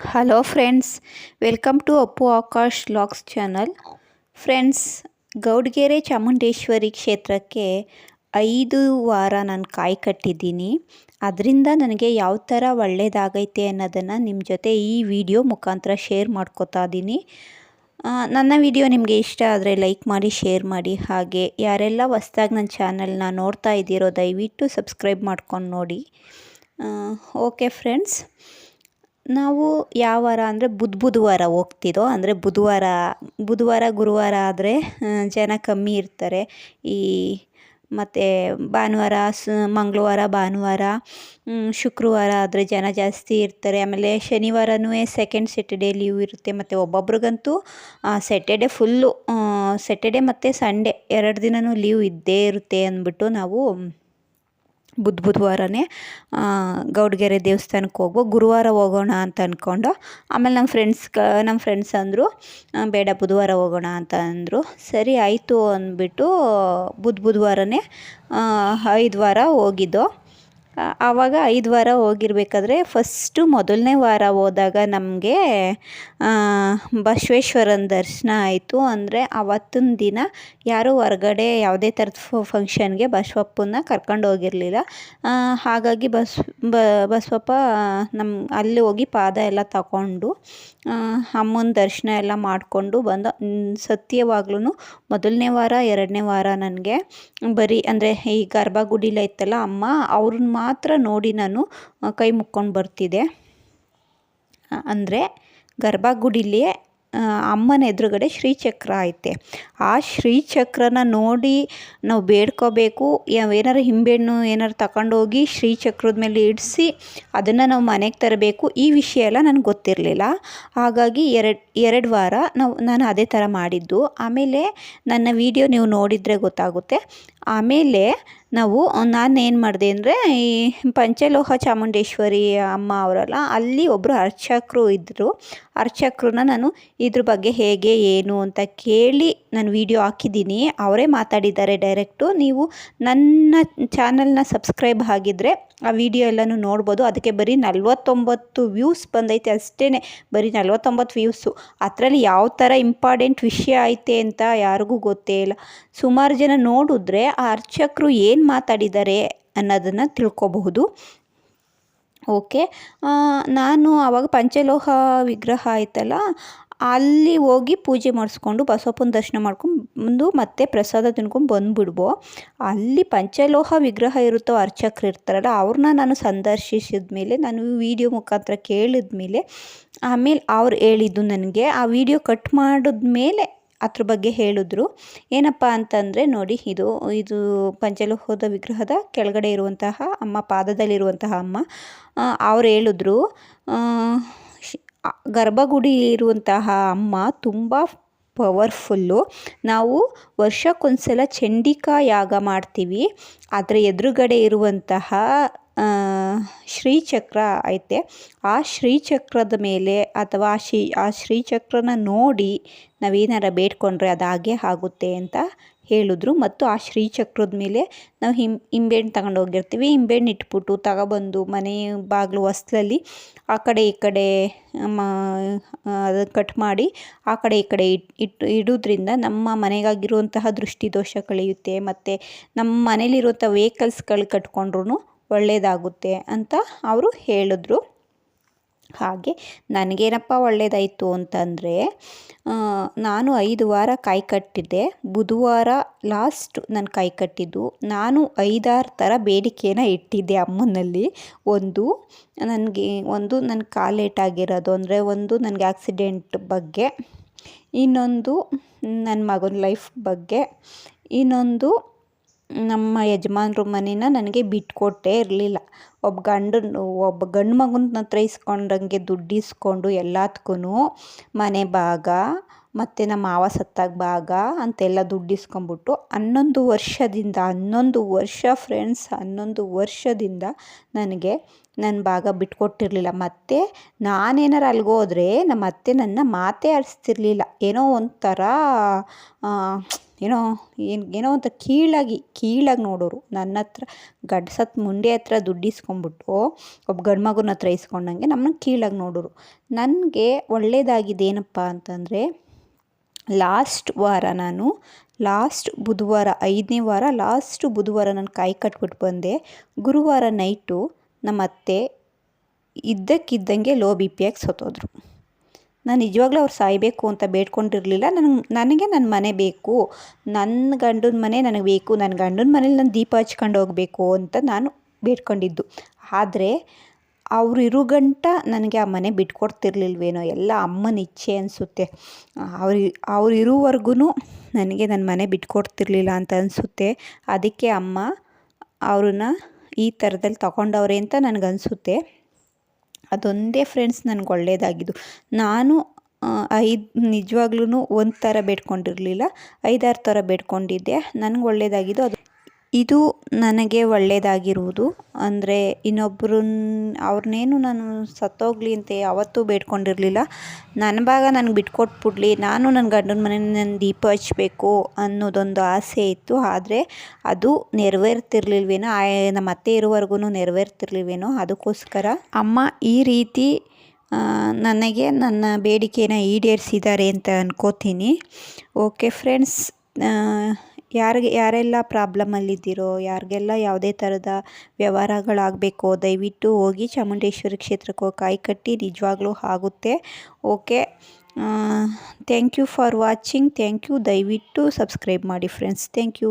Hello friends welcome to Appu Akash logs channel friends Gowdagere Chamundeshwari ಕ್ಷೇತ್ರಕ್ಕೆ ಐದು ವಾರ ನಾನು ಕಾಯಿ ಕಟ್ಟಿದ್ದೀನಿ. ಅದರಿಂದ ನನಗೆ ಯಾವ ಥರ ಒಳ್ಳೆಯದಾಗೈತೆ ಅನ್ನೋದನ್ನು ನಿಮ್ಮ ಜೊತೆ ಈ ವಿಡಿಯೋ ಮುಖಾಂತರ ಶೇರ್ ಮಾಡ್ಕೋತಾ ಇದ್ದೀನಿ ನನ್ನ ವಿಡಿಯೋ ನಿಮಗೆ ಇಷ್ಟ ಆದರೆ ಲೈಕ್ ಮಾಡಿ, ಶೇರ್ ಮಾಡಿ. ಹಾಗೆ ಯಾರೆಲ್ಲ ಹೊಸ್ದಾಗಿ ನನ್ನ ಚಾನಲ್ನ ನೋಡ್ತಾ ಇದ್ದೀರೋ ದಯವಿಟ್ಟು ಸಬ್ಸ್ಕ್ರೈಬ್ ಮಾಡ್ಕೊಂಡು ನೋಡಿ. ಓಕೆ ಫ್ರೆಂಡ್ಸ್ ನಾವು ಯಾವ ವಾರ ಅಂದರೆ ಬುಧ ಬುಧವಾರ ಹೋಗ್ತಿದ್ದೋ ಅಂದರೆ ಬುಧವಾರ ಬುಧವಾರ, ಗುರುವಾರ ಆದರೆ ಜನ ಕಮ್ಮಿ ಇರ್ತಾರೆ. ಈ ಮತ್ತು ಭಾನುವಾರ, ಸ, ಮಂಗಳವಾರ, ಭಾನುವಾರ ಶುಕ್ರವಾರ ಆದರೆ ಜನ ಜಾಸ್ತಿ ಇರ್ತಾರೆ. ಆಮೇಲೆ ಶನಿವಾರನೂ ಸೆಕೆಂಡ್ ಸ್ಯಾಟರ್ಡೇ ಲೀವ್ ಇರುತ್ತೆ. ಮತ್ತು ಒಬ್ಬೊಬ್ರಿಗಂತೂ ಸ್ಯಾಟರ್ಡೆ ಫುಲ್ಲು ಸ್ಯಾಟರ್ಡೆ ಮತ್ತು ಸಂಡೇ ಎರಡು ದಿನವೂ ಲೀವ್ ಇದ್ದೇ ಇರುತ್ತೆ ಅಂದ್ಬಿಟ್ಟು ನಾವು ಬುಧ ಬುಧವಾರನೇ ಗೌಡಗೆರೆ ದೇವಸ್ಥಾನಕ್ಕೆ ಹೋಗೋ ಗುರುವಾರ ಹೋಗೋಣ ಅಂತ ಅಂದ್ಕೊಂಡು ಆಮೇಲೆ ನಮ್ಮ ಫ್ರೆಂಡ್ಸ್ ಕ, ನಮ್ಮ ಫ್ರೆಂಡ್ಸ್ ಅಂದರು ಬೇಡ ಬುಧವಾರ ಹೋಗೋಣ ಅಂತ ಅಂದರು. ಸರಿ, ಆಯಿತು ಅಂದ್ಬಿಟ್ಟು ಬುಧ ಬುಧವಾರನೇ ಐದು ವಾರ ಹೋಗಿದ್ದೋ ಆವಾಗ ಐದು ವಾರ ಹೋಗಿರ್ಬೇಕಾದ್ರೆ ಫಸ್ಟು ಮೊದಲನೇ ವಾರ ಹೋದಾಗ ನಮಗೆ ಬಸವೇಶ್ವರನ ದರ್ಶನ ಆಯಿತು. ಅಂದರೆ ಅವತ್ತಿನ ದಿನ ಯಾರೂ ಹೊರಗಡೆ ಯಾವುದೇ ಥರದ ಫಂಕ್ಷನ್ಗೆ ಬಸವಪ್ಪನ ಕರ್ಕೊಂಡು ಹೋಗಿರಲಿಲ್ಲ. ಹಾಗಾಗಿ ಬಸ್ ಬಸವಪ್ಪ ನಮ್ಮ ಅಲ್ಲಿ ಹೋಗಿ ಪಾದ ಎಲ್ಲ ತಗೊಂಡು ಅಮ್ಮನ ದರ್ಶನ ಎಲ್ಲ ಮಾಡಿಕೊಂಡು ಬಂದು ಸತ್ಯವಾಗ್ಲೂ ಮೊದಲನೇ ವಾರ, ಎರಡನೇ ವಾರ ನನಗೆ ಬರೀ, ಅಂದರೆ ಈ ಗರ್ಭಗುಡಿಲ ಇತ್ತಲ್ಲ ಅಮ್ಮ, ಅವ್ರನ್ನ ಮಾತ್ರ ನೋಡಿ ನಾನು ಕೈ ಮುಕ್ಕೊಂಡು ಬರ್ತಿದ್ದೆ ಅಂದರೆ ಗರ್ಭಗುಡಿಲಿ ಅಮ್ಮನ ಎದುರುಗಡೆ ಶ್ರೀಚಕ್ರ ಐತೆ. ಆ ಶ್ರೀಚಕ್ರನ ನೋಡಿ ನಾವು ಬೇಡ್ಕೋಬೇಕು ಏನಾರು ಹಿಂಬೆಣ್ಣು ಏನಾರು ತಗೊಂಡೋಗಿ ಶ್ರೀಚಕ್ರದ ಮೇಲೆ ಇಡಿಸಿ ಅದನ್ನು ನಾವು ಮನೆಗೆ ತರಬೇಕು, ಈ ವಿಷಯ ಎಲ್ಲ ನನಗೆ ಗೊತ್ತಿರಲಿಲ್ಲ. ಹಾಗಾಗಿ ಎರಡು ಎರಡು ವಾರ ನಾವು, ನಾನು ಅದೇ ಥರ ಮಾಡಿದ್ದು. ಆಮೇಲೆ ನನ್ನ ವಿಡಿಯೋ ನೀವು ನೋಡಿದರೆ ಗೊತ್ತಾಗುತ್ತೆ. ಆಮೇಲೆ ನಾವು ನಾನು ಏನು ಮಾಡಿದೆ ಅಂದರೆ ಈ ಪಂಚಲೋಹ ಚಾಮುಂಡೇಶ್ವರಿ ಅಮ್ಮ ಅವರಲ್ಲ, ಅಲ್ಲಿ ಒಬ್ಬರು ಅರ್ಚಕರು ಇದ್ದರು ಅರ್ಚಕ್ರನ್ನ ನಾನು ಇದ್ರ ಬಗ್ಗೆ ಹೇಗೆ, ಏನು ಅಂತ ಕೇಳಿ ನಾನು ವಿಡಿಯೋ ಹಾಕಿದ್ದೀನಿ. ಅವರೇ ಮಾತಾಡಿದ್ದಾರೆ ಡೈರೆಕ್ಟು ನೀವು ನನ್ನ ಚಾನಲ್ನ ಸಬ್ಸ್ಕ್ರೈಬ್ ಆಗಿದ್ದರೆ ಆ ವಿಡಿಯೋ ಎಲ್ಲನೂ ನೋಡ್ಬೋದು. ಅದಕ್ಕೆ ಬರೀ ನಲ್ವತ್ತೊಂಬತ್ತು ವ್ಯೂಸ್ ಬಂದೈತೆ ಅಷ್ಟೇ ಬರೀ ನಲ್ವತ್ತೊಂಬತ್ತು ವ್ಯೂಸು ಅದರಲ್ಲಿ ಯಾವ ಥರ ಇಂಪಾರ್ಟೆಂಟ್ ವಿಷಯ ಐತೆ ಅಂತ ಯಾರಿಗೂ ಗೊತ್ತೇ ಇಲ್ಲ. ಸುಮಾರು ಜನ ನೋಡಿದ್ರೆ ಆ ಅರ್ಚಕರು ಏನು ಮಾತಾಡಿದ್ದಾರೆ ಅನ್ನೋದನ್ನು ತಿಳ್ಕೊಬಹುದು. ಓಕೆ? ನಾನು ಆವಾಗ ಪಂಚಲೋಹ ವಿಗ್ರಹ ಆಯ್ತಲ್ಲ, ಅಲ್ಲಿ ಹೋಗಿ ಪೂಜೆ ಮಾಡಿಸ್ಕೊಂಡು ಬಸವಪ್ಪನ ದರ್ಶನ ಮಾಡ್ಕೊಂಡು ಮತ್ತೆ ಪ್ರಸಾದ ತಿನ್ಕೊಂಡು ಬಂದುಬಿಡ್ಬೋ. ಅಲ್ಲಿ ಪಂಚಲೋಹ ವಿಗ್ರಹ ಇರುತ್ತೋ ಅರ್ಚಕರು ಇರ್ತಾರಲ್ಲ ಅವ್ರನ್ನ ನಾನು ಸಂದರ್ಶಿಸಿದ ಮೇಲೆ, ನಾನು ವಿಡಿಯೋ ಮುಖಾಂತರ ಕೇಳಿದ ಮೇಲೆ ಆಮೇಲೆ ಅವ್ರು ಹೇಳಿದ್ದು ನನಗೆ, ಆ ವಿಡಿಯೋ ಕಟ್ ಮಾಡಿದ್ಮೇಲೆ ಅದ್ರ ಬಗ್ಗೆ ಹೇಳಿದ್ರು. ಏನಪ್ಪ ಅಂತಂದರೆ ನೋಡಿ ಇದು ಇದು ಪಂಚಲೋಹದ ವಿಗ್ರಹದ ಕೆಳಗಡೆ ಇರುವಂತಹ ಅಮ್ಮ, ಪಾದದಲ್ಲಿರುವಂತಹ ಅಮ್ಮ ಅವ್ರು ಹೇಳಿದ್ರು ಗರ್ಭಗುಡಿ ಇರುವಂತಹ ಅಮ್ಮ ತುಂಬ ಪವರ್ಫುಲ್ಲು. ನಾವು ವರ್ಷಕ್ಕೊಂದ್ಸಲ ಚಂಡಿಕಾ ಯಾಗ ಮಾಡ್ತೀವಿ. ಅದರ ಎದುರುಗಡೆ ಇರುವಂತಹ ಶ್ರೀಚಕ್ರ ಐತೆ. ಆ ಶ್ರೀಚಕ್ರದ ಮೇಲೆ ಅಥವಾ ಆ ಶ್ರೀ ಆ ಶ್ರೀಚಕ್ರನ ನೋಡಿ ನಾವೇನಾರ ಬೇಡ್ಕೊಂಡ್ರೆ ಅದಾಗೆ ಆಗುತ್ತೆ ಅಂತ ಹೇಳಿದ್ರು. ಮತ್ತು ಆ ಶ್ರೀಚಕ್ರದ ಮೇಲೆ ನಾವು ಹಿಂ, ಹಿಂಬೆಣ್ಣು ತಗೊಂಡು ಹೋಗಿರ್ತೀವಿ. ಹಿಂಬೆಣ್ಣು ಇಟ್ಬಿಟ್ಟು ತಗೊಬಂದು ಮನೆ ಬಾಗಿಲು ಹೊಸ್ಲಲ್ಲಿ ಆ ಕಡೆ ಈ ಕಡೆ ಅದನ್ನು ಕಟ್ ಮಾಡಿ ಆ ಕಡೆ ಈ ಕಡೆ ಇಟ್ ಇಟ್ಟು ಇಡೋದ್ರಿಂದ ನಮ್ಮ ಮನೆಗಾಗಿರುವಂತಹ ದೃಷ್ಟಿದೋಷ ಕಳೆಯುತ್ತೆ. ಮತ್ತು ನಮ್ಮ ಮನೇಲಿರುವಂಥ ವೆಹಿಕಲ್ಸ್ಗಳು ಕಟ್ಕೊಂಡ್ರೂ ಒಳ್ಳೆಯದಾಗುತ್ತೆ ಅಂತ ಅವರು ಹೇಳಿದ್ರು. ಹಾಗೆ ನನಗೇನಪ್ಪ ಒಳ್ಳೆಯದಾಯಿತು ಅಂತಂದರೆ ನಾನು ಐದು ವಾರ ಕಾಯಿ ಕಟ್ಟಿದ್ದೆ. ಬುಧವಾರ ಲಾಸ್ಟ್ ನಾನು ಕಾಯಿ ಕಟ್ಟಿದ್ದು. ನಾನು ಐದಾರು ಥರ ಬೇಡಿಕೆನ ಇಟ್ಟಿದ್ದೆ ಅಮ್ಮನಲ್ಲಿ. ಒಂದು, ನನಗೆ ಒಂದು ನನ್ನ ಕಾಲು ಆಗಿರೋದು, ಅಂದರೆ ಒಂದು ನನಗೆ ಆಕ್ಸಿಡೆಂಟ್ ಬಗ್ಗೆ, ಇನ್ನೊಂದು ನನ್ನ ಮಗನ ಲೈಫ್ ಬಗ್ಗೆ, ಇನ್ನೊಂದು ನಮ್ಮ ಯಜಮಾನ್ರ ಮನೇನ ನನಗೆ ಬಿಟ್ಕೊಟ್ಟೇ ಇರಲಿಲ್ಲ. ಒಬ್ಬ ಗಂಡನ ಒಬ್ಬ ಗಂಡು ಮಗನ ಹತ್ರ ಇಸ್ಕೊಂಡಂಗೆ ದುಡ್ಡು ಇಸ್ಕೊಂಡು ಎಲ್ಲದಕ್ಕೂ ಮನೆ ಭಾಗ, ಮತ್ತು ನಮ್ಮ ಮಾವ ಸತ್ತಾಗ ಭಾಗ ಅಂತೆಲ್ಲ ದುಡ್ಡು ಇಸ್ಕೊಂಬಿಟ್ಟು ಹನ್ನೊಂದು ವರ್ಷದಿಂದ, ಹನ್ನೊಂದು ವರ್ಷ ಫ್ರೆಂಡ್ಸ್ ಹನ್ನೊಂದು ವರ್ಷದಿಂದ ನನಗೆ ನನ್ನ ಭಾಗ ಬಿಟ್ಕೊಟ್ಟಿರಲಿಲ್ಲ. ಮತ್ತು ನಾನೇನಾರು ಅಲ್ಗೋದ್ರೆ ನಮ್ಮ ಅತ್ತೆ ನನ್ನ ಮಾತೇ ಆಡಿಸ್ತಿರ್ಲಿಲ್ಲ. ಏನೋ ಒಂಥರ ಏನೋ, ಏನು, ಏನೋ ಅಂತ ಕೀಳಾಗಿ ಕೀಳಾಗಿ ನೋಡೋರು. ನನ್ನ ಹತ್ರ ಗಡ್ಸತ್ ಮುಂಡೆ ಹತ್ರ ದುಡ್ಡು ಇಸ್ಕೊಂಬಿಟ್ಟು ಒಬ್ಬ ಗಂಡು ಮಗುನ ಹತ್ರ ಇಸ್ಕೊಂಡಂಗೆ ನಮ್ಮನ್ನ ಕೀಳಾಗಿ ನೋಡೋರು. ನನಗೆ ಒಳ್ಳೆಯದಾಗಿದ್ದೇನಪ್ಪ ಅಂತಂದರೆ, ಲಾಸ್ಟ್ ವಾರ ನಾನು, ಲಾಸ್ಟ್ ಬುಧವಾರ, ಐದನೇ ವಾರ, ಲಾಸ್ಟ್ ಬುಧವಾರ ನಾನು ಕಾಯಿ ಕಟ್ಬಿಟ್ಟು ಬಂದೆ. ಗುರುವಾರ ನೈಟು ನಮ್ಮ ಅತ್ತೆ ಇದ್ದಕ್ಕಿದ್ದಂಗೆ ಲೋ ಬಿ ಪಿಯಾಗಿ ಸತ್ತೋದ್ರು. ನಾನು ನಿಜವಾಗ್ಲೂ ಅವ್ರು ಸಾಯಬೇಕು ಅಂತ ಬೇಡ್ಕೊಂಡಿರಲಿಲ್ಲ. ನನಗೆ ನನಗೆ ನನ್ನ ಮನೆ ಬೇಕು. ನನ್ನ ಗಂಡನ ಮನೆ ನನಗೆ ಬೇಕು. ನನ್ನ ಗಂಡನ ಮನೇಲಿ ನಾನು ದೀಪ ಹಚ್ಕೊಂಡು ಹೋಗಬೇಕು ಅಂತ ನಾನು ಬೇಡ್ಕೊಂಡಿದ್ದು. ಆದರೆ ಅವರು ಇರೋ ಗಂಟ ನನಗೆ ಆ ಮನೆ ಬಿಟ್ಕೊಡ್ತಿರ್ಲಿಲ್ವೇನೋ? ಎಲ್ಲ ಅಮ್ಮನ ಇಚ್ಛೆ ಅನಿಸುತ್ತೆ. ಅವ್ರು ಅವ್ರು ಇರೋವರೆಗೂ ನನಗೆ ನನ್ನ ಮನೆ ಬಿಟ್ಕೊಡ್ತಿರ್ಲಿಲ್ಲ ಅಂತ ಅನಿಸುತ್ತೆ. ಅದಕ್ಕೆ ಅಮ್ಮ ಅವ್ರನ್ನ ಈ ಥರದಲ್ಲಿ ತಗೊಂಡವ್ರೆ ಅಂತ ನನಗನ್ಸುತ್ತೆ. ಅದೊಂದೇ ಫ್ರೆಂಡ್ಸ್ ನನಗೆ ಒಳ್ಳೆಯದಾಗಿದ್ದು ನಾನು ಐದು ನಿಜವಾಗ್ಲೂ ಒಂದು ಥರ ಬೇಡ್ಕೊಂಡಿರಲಿಲ್ಲ, ಐದಾರು ಥರ ಬೇಡ್ಕೊಂಡಿದ್ದೆ. ನನಗೆ ಒಳ್ಳೆಯದಾಗಿದ್ದು ಅದು. ಇದು ನನಗೆ ಒಳ್ಳೆಯದಾಗಿರುವುದು ಅಂದರೆ ಇನ್ನೊಬ್ರನ್ನ ಅವ್ರನ್ನೇನು ನಾನು ಸತ್ತೋಗಲಿ ಅಂತ ಯಾವತ್ತೂ ಬೇಡ್ಕೊಂಡಿರಲಿಲ್ಲ. ನನ್ನ ಭಾಗ ನನಗೆ ಬಿಟ್ಕೊಟ್ಬಿಡ್ಲಿ, ನಾನು ನನ್ನ ಗಂಡನ ಮನೇಲಿ ನಾನು ದೀಪ ಹಚ್ಚಬೇಕು ಅನ್ನೋದೊಂದು ಆಸೆ ಇತ್ತು. ಆದರೆ ಅದು ನೆರವೇರ್ತಿರ್ಲಿಲ್ವೇನೋ ನಮ್ಮ ಅತ್ತೆ ಇರುವವರೆಗೂ ನೆರವೇರ್ತಿರ್ಲಿಲ್ವೇನೋ, ಅದಕ್ಕೋಸ್ಕರ ಅಮ್ಮ ಈ ರೀತಿ ನನಗೆ ನನ್ನ ಬೇಡಿಕೆನ ಈಡೇರಿಸಿದ್ದಾರೆ ಅಂತ ಅನ್ಕೋತೀನಿ. ಓಕೆ ಫ್ರೆಂಡ್ಸ್ ಯಾರಿಗೆ, ಯಾರೆಲ್ಲ ಪ್ರಾಬ್ಲಮಲ್ಲಿದ್ದೀರೋ, ಯಾರಿಗೆಲ್ಲ ಯಾವುದೇ ಥರದ ವ್ಯವಹಾರಗಳಾಗಬೇಕೋ, ದಯವಿಟ್ಟು ಹೋಗಿ ಚಾಮುಂಡೇಶ್ವರಿ ಕ್ಷೇತ್ರಕ್ಕೆ ಕಾಯಿ ಕಟ್ಟಿ ನಿಜವಾಗ್ಲೂ ಆಗುತ್ತೆ. Okay thank you for watching thank you ದಯವಿಟ್ಟು ಸಬ್ಸ್ಕ್ರೈಬ್ ಮಾಡಿ ಫ್ರೆಂಡ್ಸ್ ಥ್ಯಾಂಕ್ ಯು